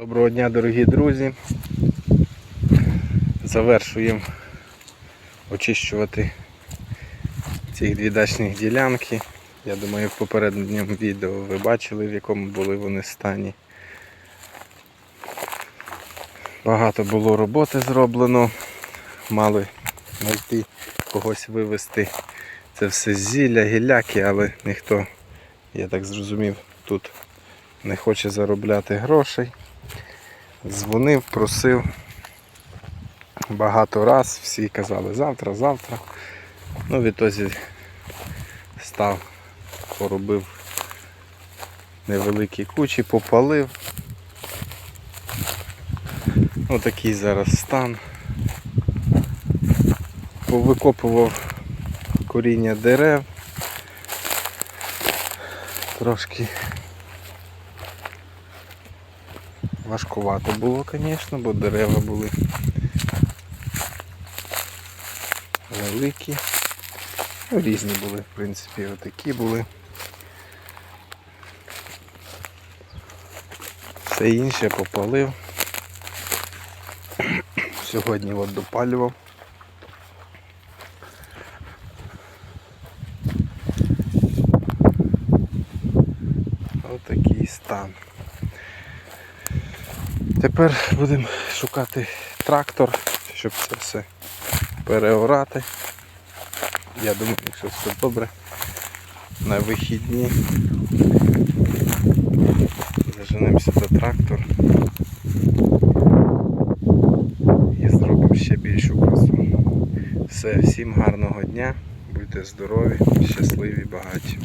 Доброго дня, дорогі друзі. Завершуємо очищувати ці дві дачні ділянки. Я думаю, в попередньому відео ви бачили, в якому були вони стані. Багато було роботи зроблено. Мали знайти когось вивезти. Це все зілля, гіляки, але ніхто, я так зрозумів, тут не хоче заробляти грошей. Дзвонив, просив багато раз, всі казали завтра, завтра. Ну, відтоді став, поробив невеликі кучі, попалив. Ну такий зараз стан. Повикопував коріння дерев. Трошки Важкувато було, звісно, бо дерева були великі. Ну, різні були, в принципі, отакі були. Все інше попалив. Сьогодні от допалював. Отакий стан. Тепер будемо шукати трактор, щоб це все переорати. Я думаю, якщо все добре, на вихідні заженемося до трактора і зробимо ще більшу красу. Все, всім гарного дня, будьте здорові, щасливі, багаті.